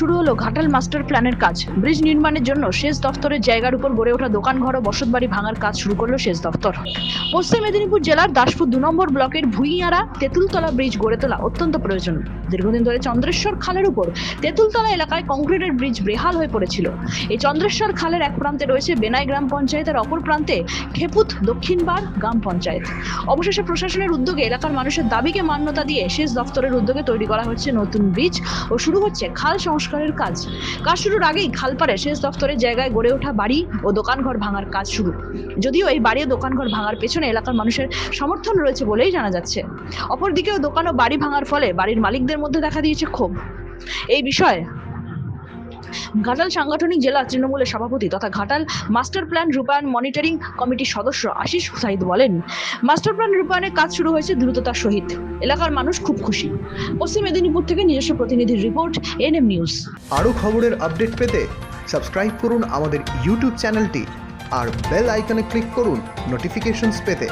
শুরু হলো ঘাটাল মাস্টার প্ল্যানের কাজ। ব্রিজ নির্মাণের জন্য সেচ দফতরের জায়গার উপর গড়ে ওঠা দোকানঘর ও বসতবাড়ি ভাঙার কাজ শুরু করল সেচ দফতর। পশ্চিম মেদিনীপুর জেলার দাসপুর দু নম্বর ব্লকের ভুইয়ারা তেঁতুলতলা ব্রিজ গড়ে তোলা অত্যন্ত প্রয়োজন। দীর্ঘদিন ধরে চন্দ্রেশ্বর খালের উপর তেঁতুলতলা এলাকায় কংক্রিটের ব্রিজ বেহাল হয়ে পড়েছিল। এই চন্দ্রেশ্বর খালের এক প্রান্তে রয়েছে বেনাই গ্রাম পঞ্চায়েতের অপর প্রান্তে খেপুত দক্ষিণবার গ্রাম পঞ্চায়েত। অবশেষে প্রশাসনের উদ্যোগে এলাকার মানুষের দাবিকে মান্যতা দিয়ে সেচ দফতরের উদ্যোগে তৈরি করা হচ্ছে নতুন ব্রিজ ও শুরু হচ্ছে খাল সংস্কারের কাজ। কাজ শুরুর আগেই খালপারে সেচ দফতরের জায়গায় গড়ে ওঠা বাড়ি ও দোকানঘর ভাঙার কাজ শুরু। যদিও এই বাড়ি ও দোকানঘর ভাঙার পেছনে এলাকার মানুষের সমর্থন রয়েছে বলেই জানা যাচ্ছে। অপরদিকেও দোকান ও বাড়ি ভাঙার ফলে বাড়ির মালিকদের মধ্যে দেখা দিয়েছে ক্ষোভ। এই বিষয়ে ঘাটাল সাংগঠনিক জেলা তৃণমূলের সভাপতি তথা ঘাটাল মাস্টার প্ল্যান রূপায়ণ মনিটরিং কমিটির সদস্য আশিস সাইদ বলেন, মাস্টার প্ল্যান রূপায়ণের কাজ শুরু হয়েছে দ্রুততার সহিত। এলাকার মানুষ খুব খুশি। পশ্চিম মেদিনীপুর থেকে নিজস্ব প্রতিনিধির রিপোর্ট, এনএম নিউজ। আরও খবরের আপডেট পেতে সাবস্ক্রাইব করুন আমাদের ইউটিউব চ্যানেলটি আর বেল আইকনে ক্লিক করুন নোটিফিকেশনস পেতে।